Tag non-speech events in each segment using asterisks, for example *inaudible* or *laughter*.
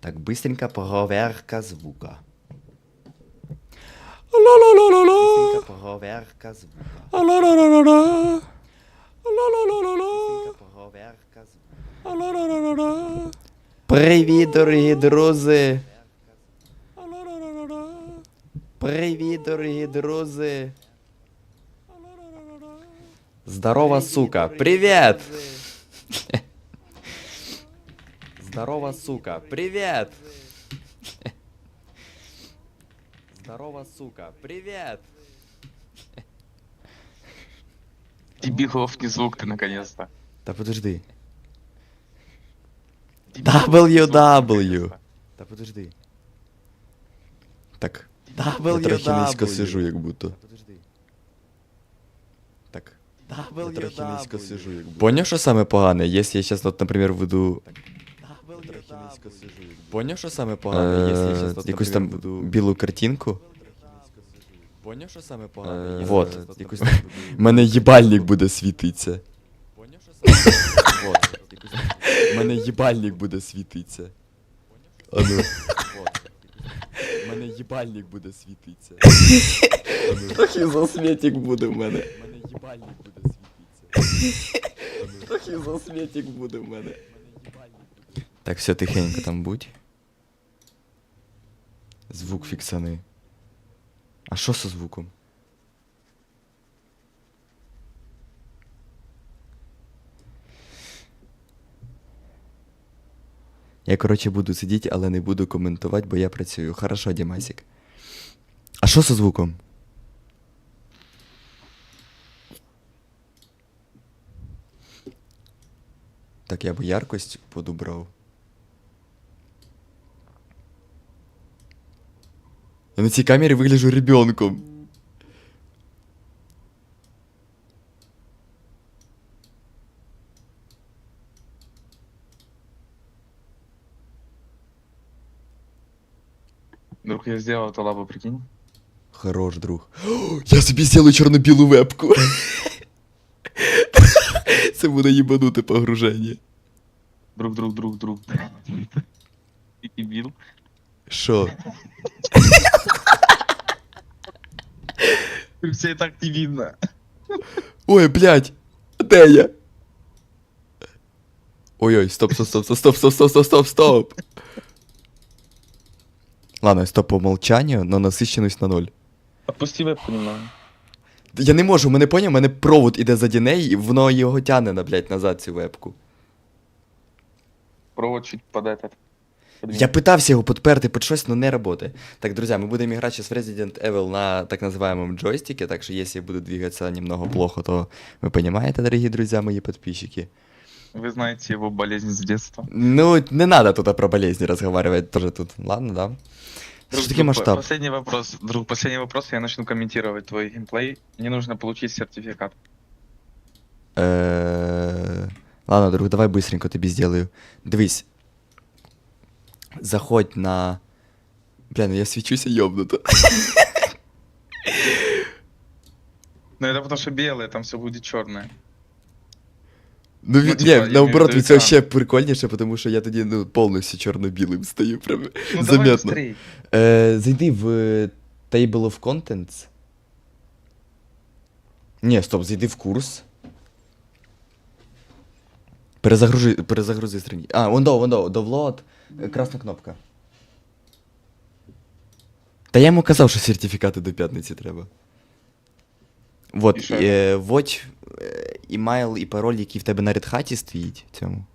Так, быстренько проверка звука. Ла-ла-ла-ла-ла. Быстренько проверка звука. Ла-ла-ла-ла-ла. Ла-ла-ла-ла-ла. Быстренько проверка звука. Ла-ла-ла-ла-ла. Привіт, дорогі друзі! Ла-ла-ла-ла-ла. Привіт, дорогі друзі! Ла-ла-ла-ла-ла. Здорово, сука! Привет! Здорово, сука! Привет! Здорово, сука! Привет! Дебилов не звук ты наконец-то. Та подожди. WW. Та подожди. Так. WW. Я трохи низько сижу, як будто. Так. WW. Я трохи низько сижу, як будто. Поняв, що саме погане? Якщо я зараз, от, наприклад, веду. Поняв, що саме погане? Якщо я зараз, якусь там буду білу картинку. Поняв, що саме погане? Вот. Якусь там... У мене їбальник буде світитися. Поняв, що саме Вот. У мене їбальник буде світитися. А ну. У мене їбальник буде світитися. Трохи засвітик буде в мене. У мене їбальник буде світитися. Трохи засвітик буде в мене. Так, все тихенько там будь. Звук фіксани. А що зі звуком? Я, коротше, буду сидіти, але не буду коментувати, бо я працюю. Хорошо, Дімасік. А що зі звуком? Так, я би яркость подобрав. Я на цій камері вигляджу ребенком. Друг, я сделал эту лабу, прикинь. Хорош, друг. О, *gasps* я собі зроблю чорно-білу вебку. Це буде *laughs* їбануте погруження. Друг, друг, друг, друг. Ты дебил. Що? Все и так не видно. Ой, блядь! Де я? Ой-ой, стоп, стоп, стоп, стоп, стоп, стоп, стоп, стоп, стоп, стоп. Ладно, стоп по умолчанию, но насыщенность на ноль. Отпусти вебку немного. Я не можу, мене поняв, у мене провод іде заді неї, і воно його тягне на, блядь, назад цю вебку. Провод чуть под этот. Я питався його підперти під щось, но не работає. Так, друзья, мы будем играть сейчас в Resident Evil на так называемом джойстике, так что если я буду двигаться немного плохо, то вы понимаете, дорогие друзья, мои подписчики. Вы знаете его болезнь с детства. Ну, не надо тут про болезни разговаривать тоже тут. Ладно, да? Друг, Что такие друг, масштаб? Последний вопрос. Друг, последний вопрос. Я начну комментировать твой геймплей. Мне нужно получить сертификат. Э, Ладно, друг, давай быстренько тобі сделаю. Дивись. Заходь на. Бля, ну я свічуся йобнуто. Но это потому что белое, там все будет черное. Ну, Ну, типа, в наоборот, виду від цього екран. ще прикольніше, тому що я тоді ну, повністю чорно-білим стаю. Прям Ну заметно. быстрей. Е, зайди в е, Table of Contents. Ні, стоп, зайди в курс. Перезагружи, перезагрузи страні. А, вон до, вон до, довлод, е, красна кнопка. Та я йому казав, що сертифікати до п'ятниці треба. І Вот, що? е, вводь е, імейл і пароль, який в тебе на Red Hat стоїть цьому.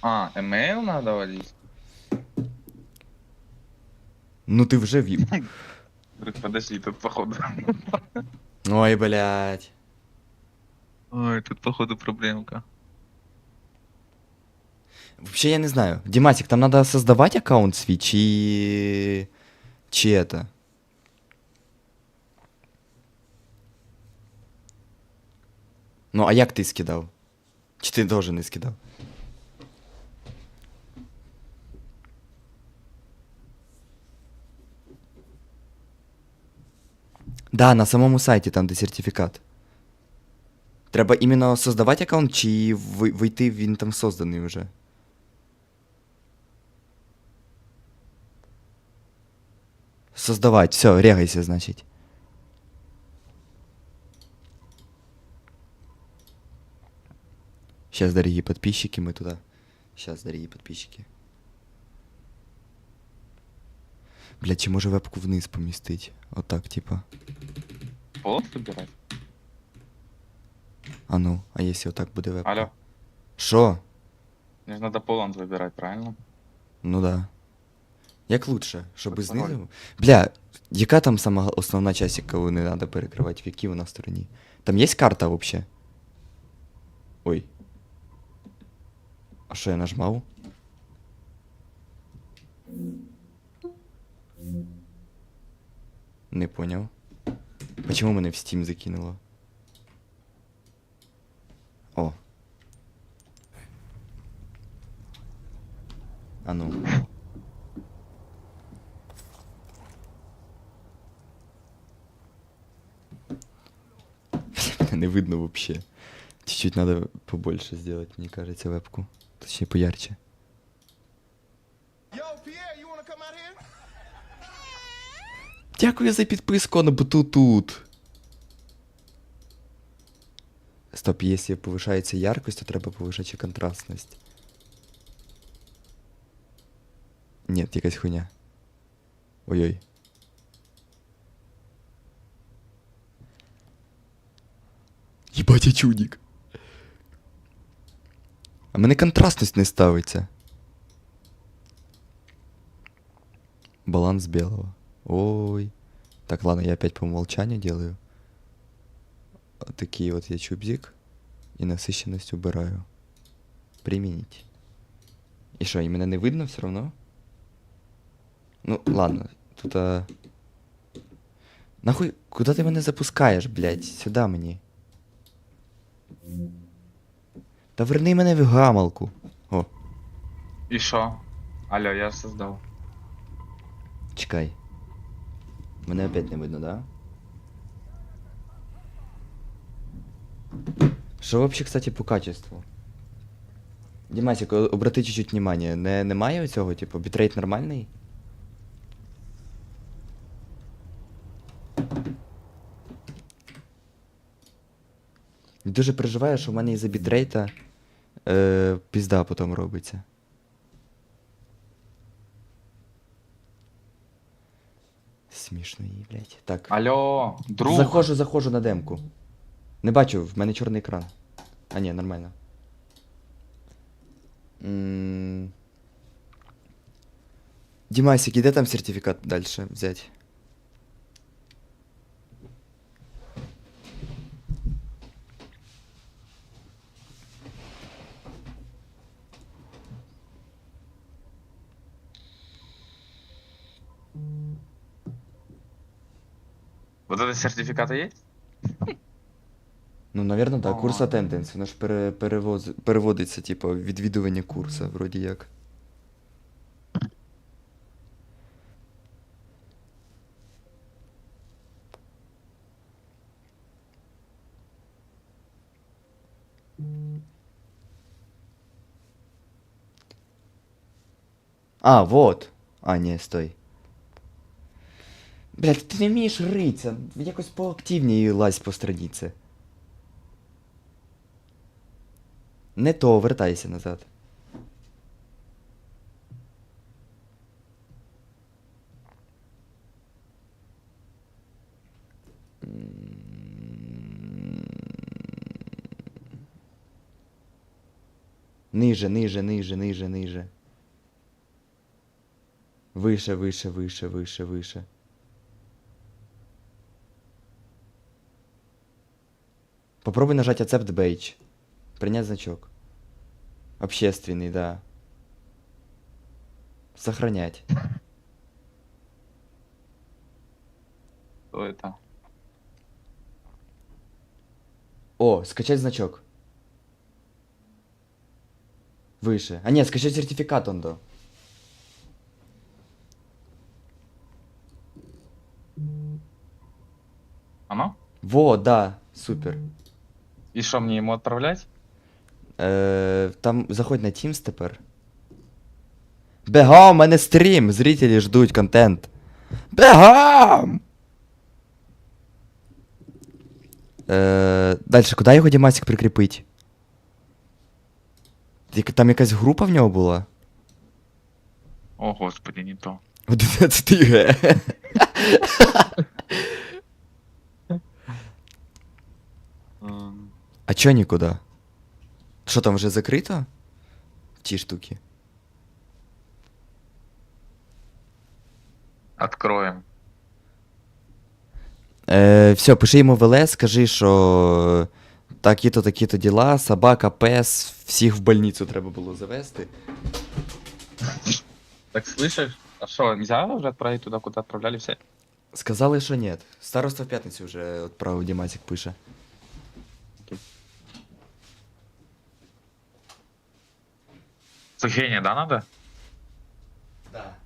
А, email надо вводить? Ну ти вже вів. Друг, подожди, тут походу. Ой, блядь. Ой, тут походу проблемка. Вообще я не знаю. Димасик, там надо создавать аккаунт свій, чи... Чи это? Ну, а як ти скидав? Чи ти теж не скидав? Да, на самому сайті там, де сертифікат. Треба іменно создавати аккаунт, чи ви- вийти він там созданий вже? Создавать, все, регайся, значить. Сейчас, дорогие подписчики, мы туда. Сейчас, дорогие подписчики. Блять, чи може вебку вниз помістить? Отак, типа. Пол собирать? А ну, а якщо отак буде вебка? Алло. Що? Мне же надо Поланд выбирать, правильно? Ну да. Як лучше, щоб знизу? Бля, яка там сама основна часть, яку не треба перекривати? В якій вона стороні? Там є карта вообще? Ой. А що я нажмав? Не поняв. Почему мене в Steam закинуло? О. А ну. Не видно вообще. Чуть-чуть надо побольше сделать, мне кажется, вебку. Точнее, поярче. Дякую за підписку на тут. Стоп, если повышается яркость, то треба повышать і контрастність. Нет, якась хуйня. Ой-ой. Єбать, я чудик. А мене контрастність не ставиться. Баланс белого. Ой. Так, ладно, я опять по умолчанию делаю. Вот Такие вот я чубзик. И насыщенность убираю. Применить. И что, именно не видно все равно? Ну, ладно. Тут а... Нахуй, куда ты меня запускаешь, блядь? Сюда мені. Та верни мене в гамалку. О, И шо? Алло, я создал. чекай. Мене опять не видно, да? Що вообще, кстати, по качеству? Дімасик, обрати чуть-чуть внимание. Не, немає оцього, типу, бітрейт нормальний? Дуже переживаю, що в мене із-за бітрейта е, пізда потім робиться. Смішно їй, блядь. Так. Алло, друг. Заходжу, заходжу на демку. Не бачу, в мене чорний екран. А, ні, нормально. Дімасик, іде там сертифікат далі взяти? Вот это сертификаты есть? Ну, навірно, так. Курс attendance, воно ж пере, перевоз, переводиться, типу, відвідування курсу, вроді як. А, вот. А, ні, стой. Блядь, ти не вмієш ритися. Якось поактивніше лазь по страниці. Не то, вертайся назад. Ниже, ниже, ниже, ниже, ниже. Выше, выше, выше, выше, выше. Попробуй нажать Accept Badge. Принять значок. Общественный, да. Сохранять. Что это? О, скачать значок. Выше. А нет, скачать сертификат он до. Оно? Во, да, супер. И что, мне ему отправлять? Е, там заходь на Teams тепер. Бегом, у мене стрім! Зрителі ждуть контент. Бегом! Е, дальше, куди його Дімасик прикріпить? Як- Там якась група в нього була? О, господи, не то. 11 Г. А чо нікуди? Що там вже закрито? Ті штуки. Откроем. Е, все, пиши йому в ЛС, скажи, що такі-то, такі-то діла, собака, пес, всіх в больницю треба було завести. Так слышишь? А что, нельзя уже отправить туда, куда отправляли все? Сказали, що ні. Староста в п'ятницю вже відправив Дімасик пише. Сохранение, да, надо? Да.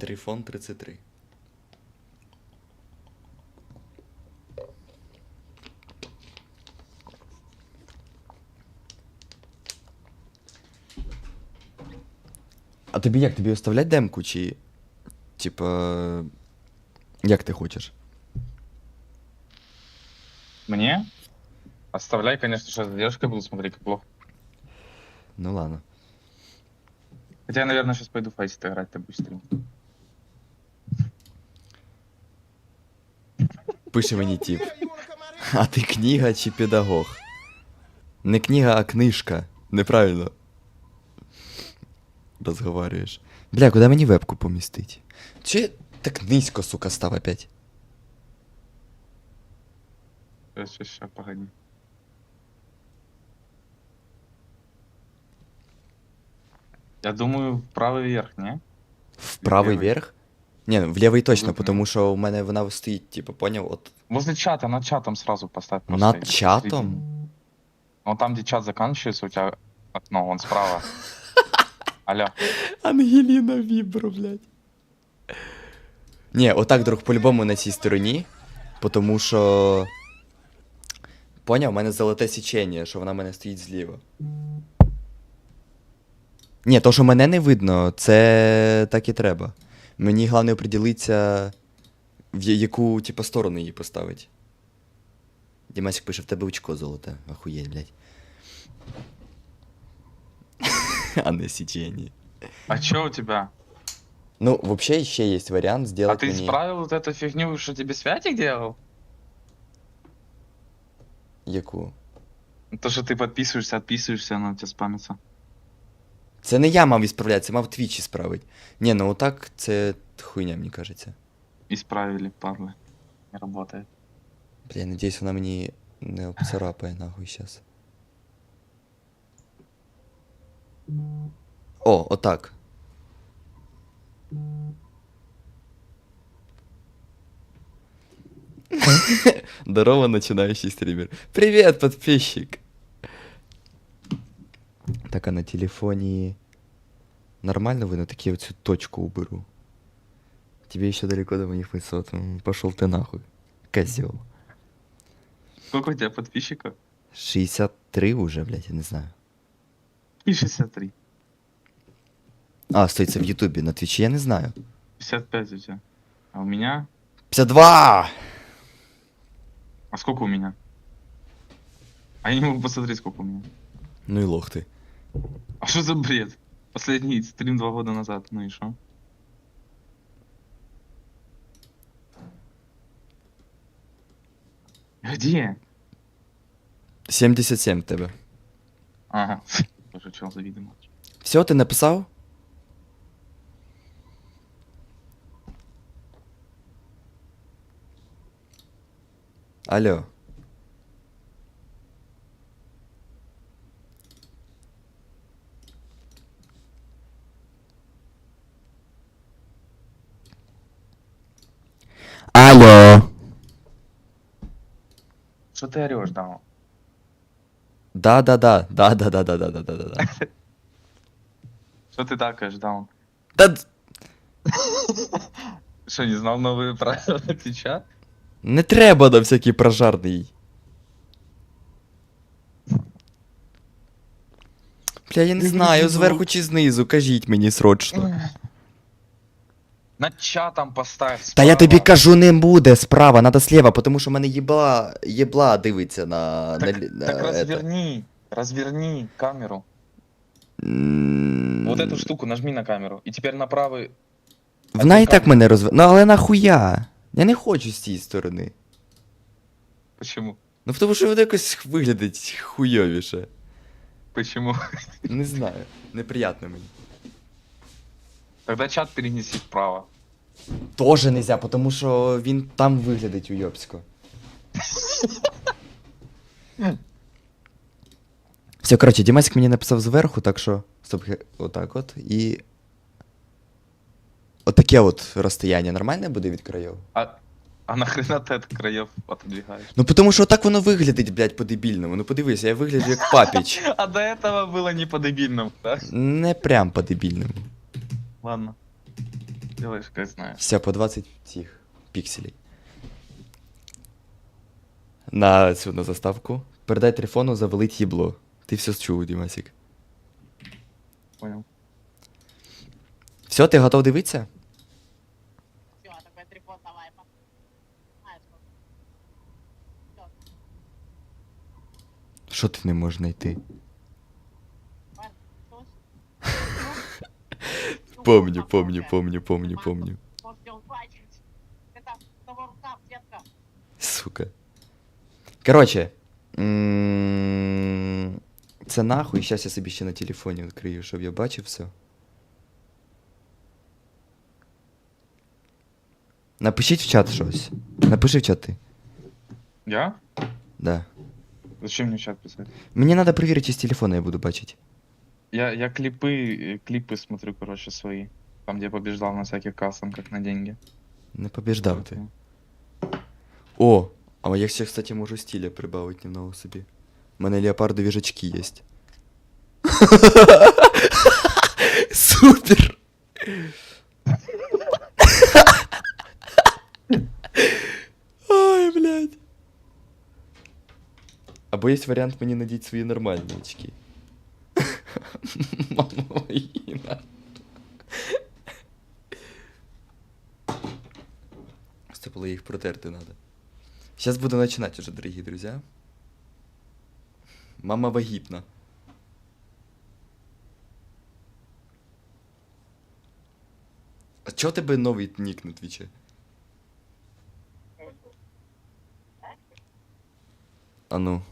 Трифон 33. Тобі як? Тобі оставлять демку чи. Типа. Як ти хочеш? Мне? Оставляй, конечно, что задержкой буду смотреть, как плохо. Ну ладно. Хотя я, наверное, сейчас пойду файсит играть, ты будешь стримить. Пише мені here? А ти книга чи педагог? Не книга, а книжка. Неправильно. Розговорюєш. Бля, куди мені вебку помістить? Чи так низько, сука, став опять? Сейчас, сейчас, сейчас, погоди. Я думаю, в правый верх, не? В правий лівий. верх? Ні, ну в лівий точно, Мгм. тому що у мене вона стоїть, типу, поняв, от Возле чата, над чатом сразу поставь. просто над и чатом. Ну, там, где чат заканчивается, у тебя окно, вон справа. *laughs* Алло. Ангеліна Вібро, блядь. Ні, отак, друг, по-любому на цій стороні. Тому що. Поняв, у мене золоте січення, що вона в мене стоїть зліва. Ні, то, що мене не видно, це так і треба. Мені головне оприділитися, в яку, типу, сторону її поставити. Дімасик пише, в тебе очко золоте. Охуєть, блядь. *laughs* а не січення. А чё у тебя? Ну, вообще еще есть вариант А сделать ты мне... исправил вот эту фигню, что тебе святик делал? Яку? То, что ты подписываешься, отписываешься, оно у тебя спамится. Це не я мав ісправляти, це мав Твіч ісправити. Ні, ну отак це хуйня, мені кажеться. Исправили, падлы. Не работает. Бля, я надіюсь, вона мені не обцарапає нахуй щас. О, отак. Здорово, начинающий стример. Привет, подписчик! Так, а на телефоне нормально вы на такие вот всю точку уберу? Тебе еще далеко до моих высот. Пошел ты нахуй. Козел. Сколько у тебя подписчиков? 63 уже, блядь, я не знаю. И 63. А, стой, це в Ютубі, на Твічі я не знаю. 55 у тебя. А у меня? 52! А сколько у меня? А я не могу посмотреть, сколько у меня. Ну і лох ти. А что за бред? Последний стрим два года назад, ну и что? Где? 77 в тебе. Ага. Тоже чел завидимо. Все, ти написав? Алло. Алло. Что ты орешь, Даун? Да-да-да, да-да-да-да-да-да-да. Что ты такаешь, Даун? Та д- Что, не знал новые правила Твича? не треба на всякий прожарний. Бля, я не Я знаю, не зверху знаю. чи знизу, кажіть мені срочно. Над чатом поставь Та я тобі справа. кажу, не буде справа, надо слева, тому що в мене єбла, єбла дивиться на... Так, на, на так это. разверни, разверни камеру. М, Вот эту штуку нажми на камеру. И теперь на правый... Вона і так камеру. мене розв... Ну але нахуя? Я не хочу з цієї сторони. Почему? Ну тому що воно якось виглядить хуйовіше. Почему? Не знаю. Неприятно мені. Тогда чат перенеси вправо. Тоже нельзя, тому що він там виглядить уйобсько. Все, коротше, Дімасик мені написав зверху, так що. Стоп, хе- отак от. І. Отаке от розстояння нормальне буде від країв? А, а нахрена ты от краев отодвигаешь? Ну тому що отак воно виглядить, блядь, по-дебільному. Ну подивися, я вигляджу як папіч. *laughs* А до этого было не по-дебильному, да? Не прям по-дебільному. Ладно. Делаешь, как знаешь. Все, по 20 цих пікселей. На цю на заставку. Передай телефону, завалить їбло. Ти все чув, Дімасік. Понял. Все, ти готов дивитися? Все, такой трипод давай. Що ти не можеш знайти? Помню, помню, помню, помню, помню. Успел бачить. Это того рука, сетка. Сука. Короче. м, Це нахуй, зараз я собі ще на телефоні відкрию, щоб я бачив все. Напишіть в чат щось. Напиши в чат ти. Я? Да. Зачем мне в чат писать? Мені треба перевірити, чи з телефона я буду бачити. Я, я клипы, э, клипы смотрю, короче, свои. Там, где я побеждал на всяких кастинках на деньги. Не побіждав ти. О! А я ще, кстати, можу стиля прибавити немного собі. У мене леопардові жачки є. *laughs* Супер! Ой, блядь. Або є варіант мені надіть свої нормальні очки. *laughs* Мамоїна. Це було їх протерти надо. Сейчас буду начинать уже, дорогие друзья. Мама вагітна. А чого тебе новий нік на твічі? А ну.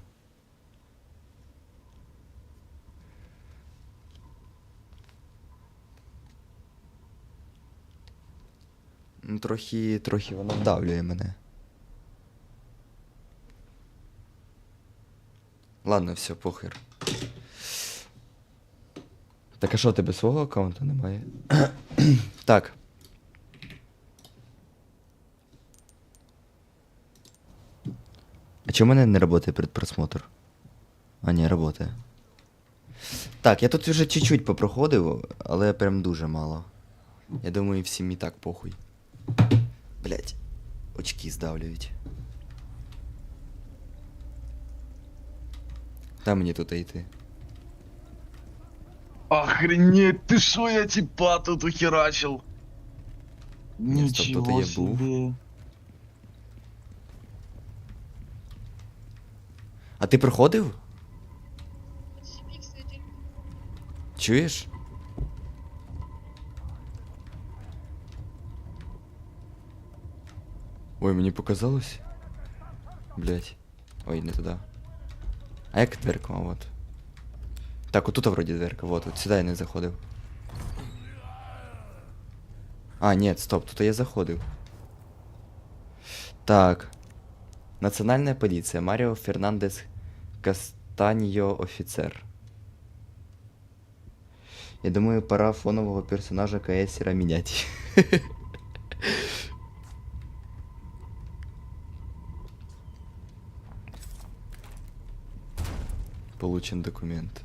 Ну, трохи, трохи воно вдавлює мене. Ладно, все, похер. Так а що, тебе свого аккаунта немає? *clears throat* так. А чому мене не працює предпросмотр? А, ні, працює. Так, я тут вже чуть-чуть попроходив, але прям дуже мало. Я думаю, всім і так похуй. Блять, очки здавлюють. Та мені тут йти. Охренеть, ты шо я типа тут ухерачил? Ні, стоп, тут Ничего я був. себе. А ти проходив? Чуєш? Ой, мені показалось. Блять. Ой, не туди. А як дверка, вот. Так, отут вроді дверка, вот, от сюди я не заходив. А, ні, стоп, тут я заходив. Так. Національна поліція. Маріо Фернандес Кастаньо офіцер. Я думаю, пора фонового персонажа Каесера менять. *laughs* Получен документ.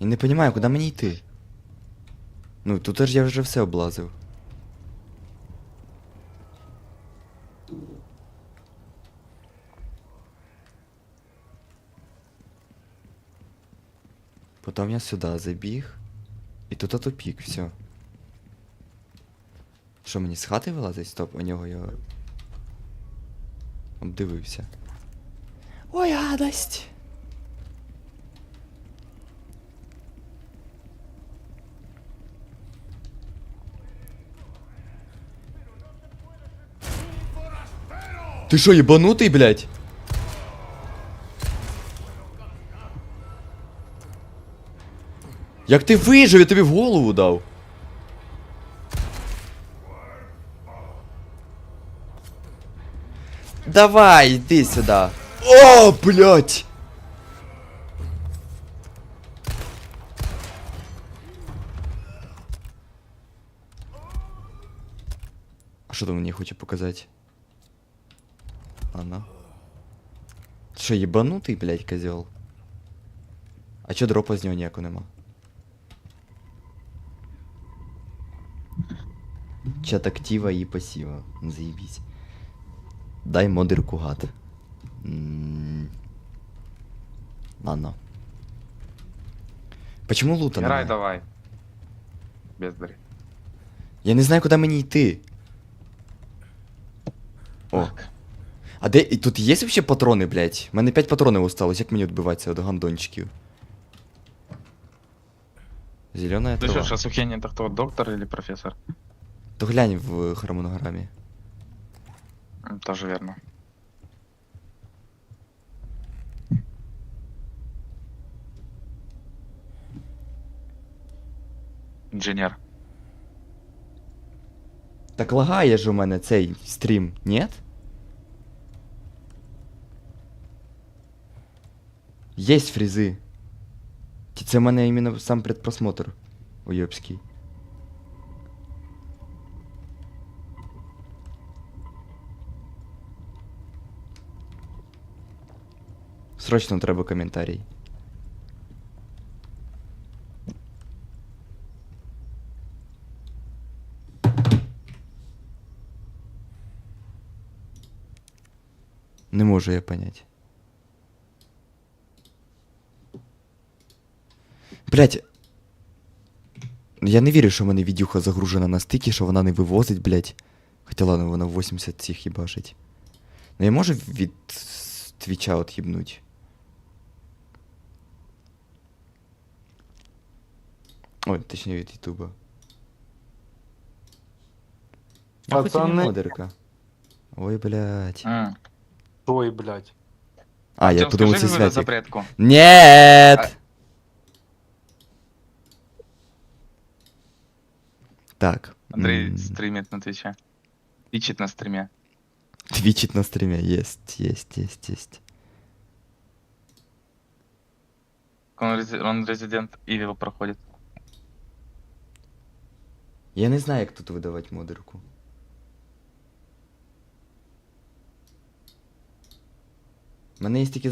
І не розумію, куди мені йти. Ну, тут ж я вже все облазив. Потім я сюди забіг. І тут тупік, все. Що мені з хати вилазить? Стоп, у нього я. Обдивився. Ой, гадость! Ти що, єбанутий, блядь? Як ти вижив, я тобі в голову дав. Давай, иди сюда. О, блядь! А що там мені хоче показати? Ладно. Що, єбанутий, блядь, козел? А чо дропа з нього ніякого нема? Чат актива і пасіва. Заебись. Дай модерку гад. Ладно. Почему лута Играй немає? давай. Бездарь. Я не знаю, куди мені йти. О. А де. і Тут є вообще патрони, блядь? У мене 5 патронів осталось, як мені відбиватися від гандончиків? Зелена Ты трава. что, сейчас Ухень это кто, доктор или профессор? То глянь в хромонограмі. Тоже верно. Инженер. Так лагає ж у мене цей стрім, ні? Єсть фрізи. Це в мене іменно сам предпросмотр уйобський. Срочно треба коментарій. Не можу я понять. Блять. Я не вірю, що в мене відюха загружена настільки, що вона не вивозить, блять. Хоча ладно, вона 80 цих їбашить. Ну я можу від твіча от Ой, точніше від Ютуба. А хоч і не Пацани. модерка. Ой, блядь. М. Ой, блядь. А, я Артём, подумал, скажи это какую-то святик. запретку. Нет! Так. Андрей м, стримит на Твиче. Ичит на стриме. Твичит на стриме. Есть, есть, есть, есть. Он, рези- он резидент Evil проходит. Я не знаю, як тут видавати модерку. У мене є тільки